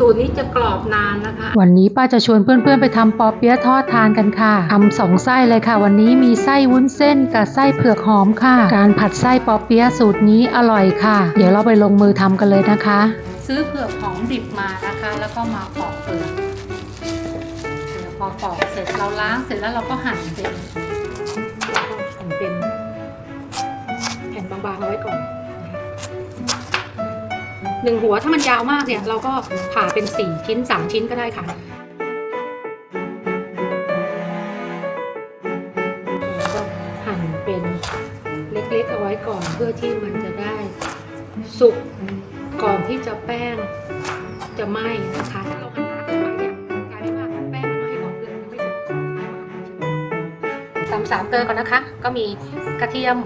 สูตรนี้จะกรอบนานนะคะ วันนี้ป้าจะชวนเพื่อนๆไปทำปอเปี๊ยะทอดทานกันค่ะทำสองไส้เลยค่ะ วันนี้มีไส้วุ้นเส้นกับไส้เผือกหอมค่ะ การผัดไส้ปอเปี๊ยะสูตรนี้อร่อยค่ะ เดี๋ยวเราไปลงมือทำกันเลยนะคะ ซื้อเผือกหอมดิบมานะคะ แล้วก็มาปอกเปลือกเดี๋ยวพอปอกเสร็จเราล้างเสร็จแล้วเราก็หั่นเป็นแล้วก็หั่นเป็น แผ่นบางๆเอาไว้ก่อน หนึ่งหัวถ้ามันยาวมากเนี่ยเราก็ผ่าเป็นสี่ชิ้นสามชิ้นก็ได้ค่ะแล้วก็หั่นเป็นเล็กๆเอาไว้ก่อนเพื่อที่มันจะได้สุกก่อนที่จะแป้งจะไหม้นะคะถ้าเราหั่นหนาเกินไปเนี่ยกลายเป็นว่าแป้งมันไหม้ก่อนเพื่อนยังไม่สุกตำสามเกลือก่อนนะคะ ก็มีกระเทียม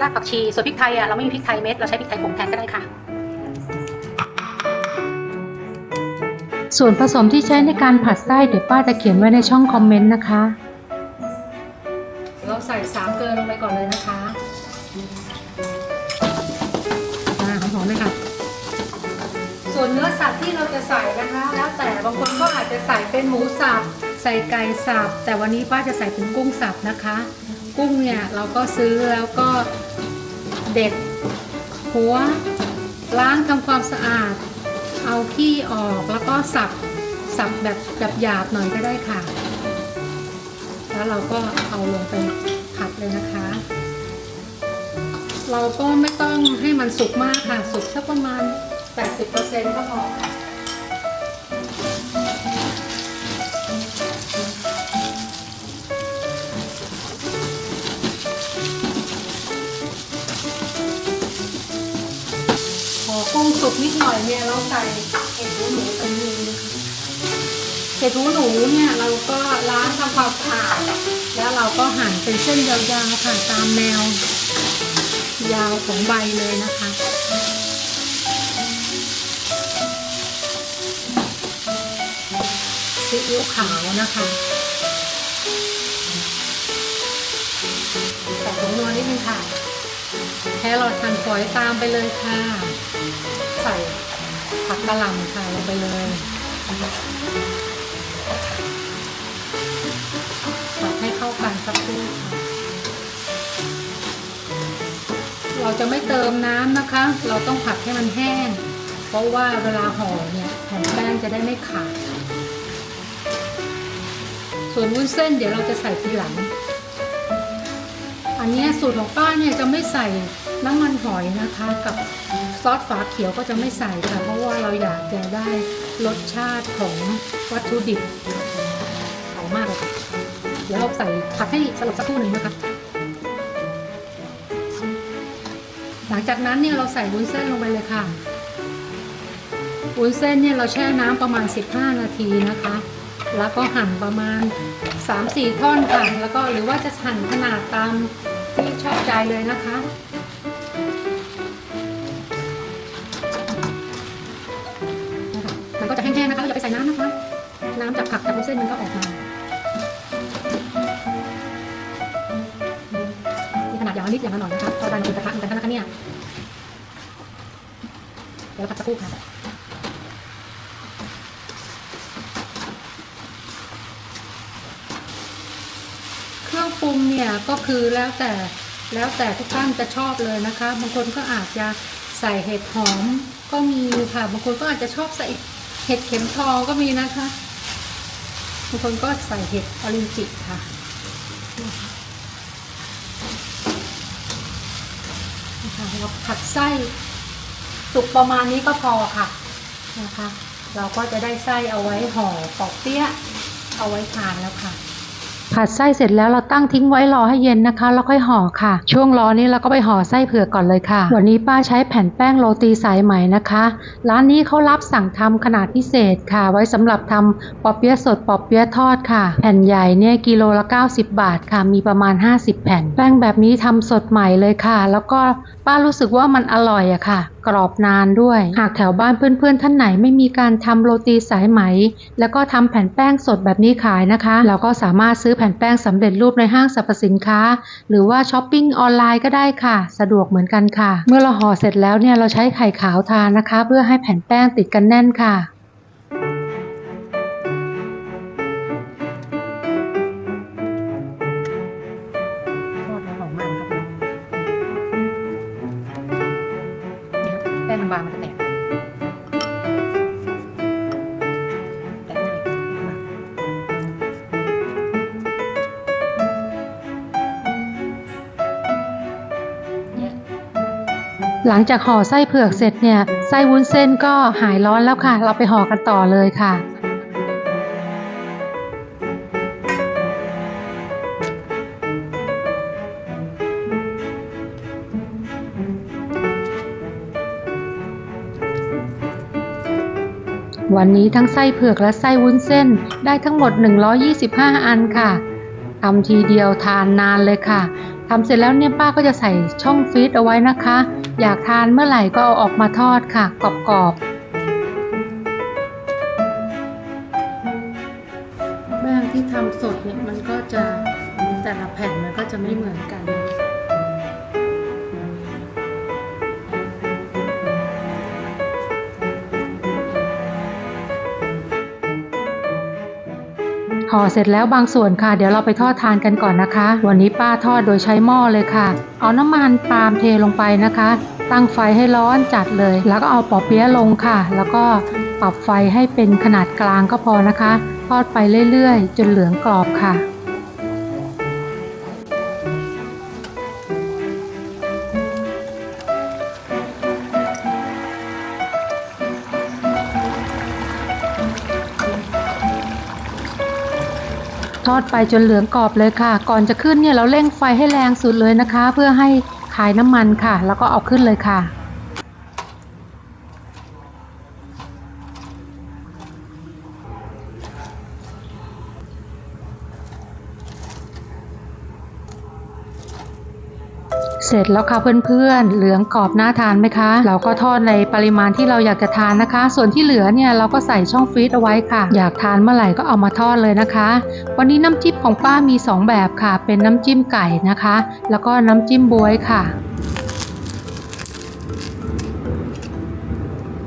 รากผักชีส่วนพริกไทยอะเราไม่มีพริกไทยเม็ดเราใช้พริกไทยผงแทนก็ได้ค่ะ ส่วนผสมที่ใช้ในการผัดไส้เดี๋ยวป้าจะเขียนไว้ในช่องคอมเมนต์นะคะ เราใส่สามเกลือลงไปก่อนเลยนะคะอ่าหอมๆเลยค่ะ ส่วนเนื้อสัตว์ที่เราจะใส่นะคะ แล้วแต่บางคนก็อาจจะใส่เป็นหมูสับใส่ไก่สับแต่วันนี้ป้าจะใส่เป็นกุ้งสับนะคะ กุ้งเนี่ยเราก็ซื้อแล้วก็เด็ดหัวล้างทำความสะอาด เอาขี้ออกแล้วก็สับสับแบบแบบหยาบหน่อยก็ได้ค่ะ แล้วเราก็เอาลงไปผัดเลยนะคะ เราก็ไม่ต้องให้มันสุกมากค่ะ สุกสักประมาณ 80%ก็พอ กุ้งสุกนิดหน่อยเนี่ยเราใส่เห็ดหูหนูไปนึงนะคะเห็ดหูหนูเนี่ยเราก็ล้างทำความสะอาดแล้วเราก็หั่นเป็นเส้นยาวๆค่ะตามแนว ยาวของใบเลยนะคะซีอิ๊วขาวนะคะใส่ผงนัวนิดนึงค่ะ แครอทหั่นฝอยตามไปเลยค่ะ ใส่ผักกะหล่ำค่ะลงไปเลยผัดให้เข้ากันสักครู่ค่ะเราจะไม่เติมน้ำนะคะ เราต้องผัดให้มันแห้ง เพราะว่าเวลาห่อเนี่ยแผ่นแป้งจะได้ไม่ขาด ส่วนวุ้นเส้นเดี๋ยวเราจะใส่ทีหลัง อันนี้สูตรของป้าเนี่ยจะไม่ใส่ น้ำมันหอยนะคะ กับซอสฝาเขียวก็จะไม่ใส่ค่ะ เพราะว่าเราอยากจะได้รสชาติของวัตถุดิบหอมมากเลยค่ะเดี๋ยวเราใส่ผัดให้สลบสักครู่หนึ่งนะคะหลังจากนั้นเนี่ยเราใส่วุ้นเส้นลงไปเลยค่ะ วุ้นเส้นเนี่ยเราแช่น้ำประมาณ 15 นาทีนะคะ แล้วก็หั่นประมาณ 3-4 ท่อนค่ะ แล้วก็หรือว่าจะหั่นขนาดตามที่ชอบใจเลยนะคะ มันก็จะแห้งๆนะคะเราอย่าไปใส่น้ำนะคะ น้ำจากผักจากเส้นมันก็ออกมาขนาดอย่างละนิดอย่างละหน่อยนะคะเราดันกินกระทะเหมือนกันนะคะเนี่ยเดี๋ยวเราผัดสักครู่ค่ะเครื่องปรุงเนี่ยก็คือแล้วแต่แล้วแต่ทุกท่านจะชอบเลยนะคะ บางคนก็อาจจะใส่เห็ดหอมก็มีค่ะ บางคนก็อาจจะชอบใส่ เห็ดเข็มทองก็มีนะคะบางคนก็ใส่เห็ดออรินจิค่ะ นะคะเราผัดไส้สุกประมาณนี้ก็พอค่ะนะคะ เราก็จะได้ไส้เอาไว้ห่อปอกเปี้ย เอาไว้ทานแล้วค่ะ ผัดไส้เสร็จแล้วเราตั้งทิ้งไว้รอให้เย็นนะคะ แล้วค่อยห่อค่ะ ช่วงรอนี้เราก็ไปห่อไส้เผือกก่อนเลยค่ะ วันนี้ป้าใช้แผ่นแป้งโรตีสายไหมนะคะ ร้านนี้เขารับสั่งทำขนาดพิเศษค่ะ ไว้สำหรับทำปอเปี๊ยะสดปอเปี๊ยะทอดค่ะ แผ่นใหญ่เนี่ยกิโลละ 90 บาทค่ะ มีประมาณ 50 แผ่น แป้งแบบนี้ทำสดใหม่เลยค่ะ แล้วก็ป้ารู้สึกว่ามันอร่อยอะค่ะ กรอบนานด้วย หากแถวบ้านเพื่อนๆท่านไหนไม่มีการทำโรตีสายไหม แล้วก็ทำแผ่นแป้งสดแบบนี้ขายนะคะ เราก็สามารถซื้อแผ่นแป้งสำเร็จรูปในห้างสรรพสินค้า หรือว่าช้อปปิ้งออนไลน์ก็ได้ค่ะ สะดวกเหมือนกันค่ะ เมื่อเราห่อเสร็จแล้วเนี่ยเราใช้ไข่ขาวทานะคะ เพื่อให้แผ่นแป้งติดกันแน่นค่ะ หลังจากห่อไส้เผือกเสร็จเนี่ยไส้วุ้นเส้นก็หายร้อนแล้วค่ะ เราไปห่อกันต่อเลยค่ะวันนี้ทั้งไส้เผือกและไส้วุ้นเส้นได้ทั้งหมด 125 อันค่ะทำทีเดียวทานนานเลยค่ะทำเสร็จแล้วเนี่ยป้าก็จะใส่ช่องฟรีซเอาไว้นะคะ อยากทานเมื่อไหร่ก็เอาออกมาทอดค่ะกรอบๆแป้งที่ทำสดเนี่ยมันก็จะแต่ละแผ่นมันก็จะไม่เหมือนกัน ห่อเสร็จแล้วบางส่วนค่ะ เดี๋ยวเราไปทอดทานกันก่อนนะคะ วันนี้ป้าทอดโดยใช้หม้อเลยค่ะ เอาน้ำมันปาล์มเทลงไปนะคะ ตั้งไฟให้ร้อนจัดเลย แล้วก็เอาปอเปี๊ยะลงค่ะ แล้วก็ปรับไฟให้เป็นขนาดกลางก็พอนะคะ ทอดไปเรื่อยๆ จนเหลืองกรอบค่ะ ทอดไปจนเหลืองกรอบเลยค่ะ ก่อนจะขึ้นเนี่ยเราเร่งไฟให้แรงสุดเลยนะคะ เพื่อให้คายน้ำมันค่ะ แล้วก็เอาขึ้นเลยค่ะ เสร็จแล้วค่ะเพื่อนๆ เหลืองกรอบน่าทานไหมคะ เราก็ทอดในปริมาณที่เราอยากจะทานนะคะ ส่วนที่เหลือเนี่ยเราก็ใส่ช่องฟรีซเอาไว้ค่ะ อยากทานเมื่อไหร่ก็เอามาทอดเลยนะคะ วันนี้น้ำจิ้มของป้ามี 2 แบบค่ะ เป็นน้ำจิ้มไก่นะคะ แล้วก็น้ำจิ้มบวยค่ะ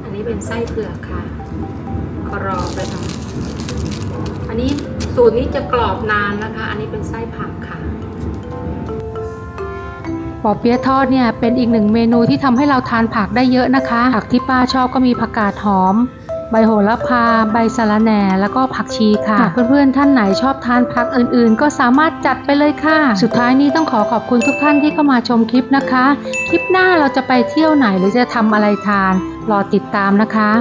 อันนี้เป็นไส้เผือกค่ะกรอบไปหน่อยอันนี้สูตรนี้จะกรอบนานนะคะ อันนี้เป็นไส้ผักค่ะ ปอเปี๊ยะทอดเนี่ยเป็นอีกหนึ่งเมนูที่ทำให้เราทานผักได้เยอะนะคะ ผักที่ป้าชอบก็มีผักกาดหอม ใบโหระพา ใบสะระแหน่ แล้วก็ผักชีค่ะหากเพื่อนๆท่านไหนชอบทานผักอื่นๆ ก็สามารถจัดไปเลยค่ะ สุดท้ายนี้ต้องขอขอบคุณทุกท่านที่เข้ามาชมคลิปนะคะ คลิปหน้าเราจะไปเที่ยวไหนหรือจะทำอะไรทาน รอติดตามนะคะ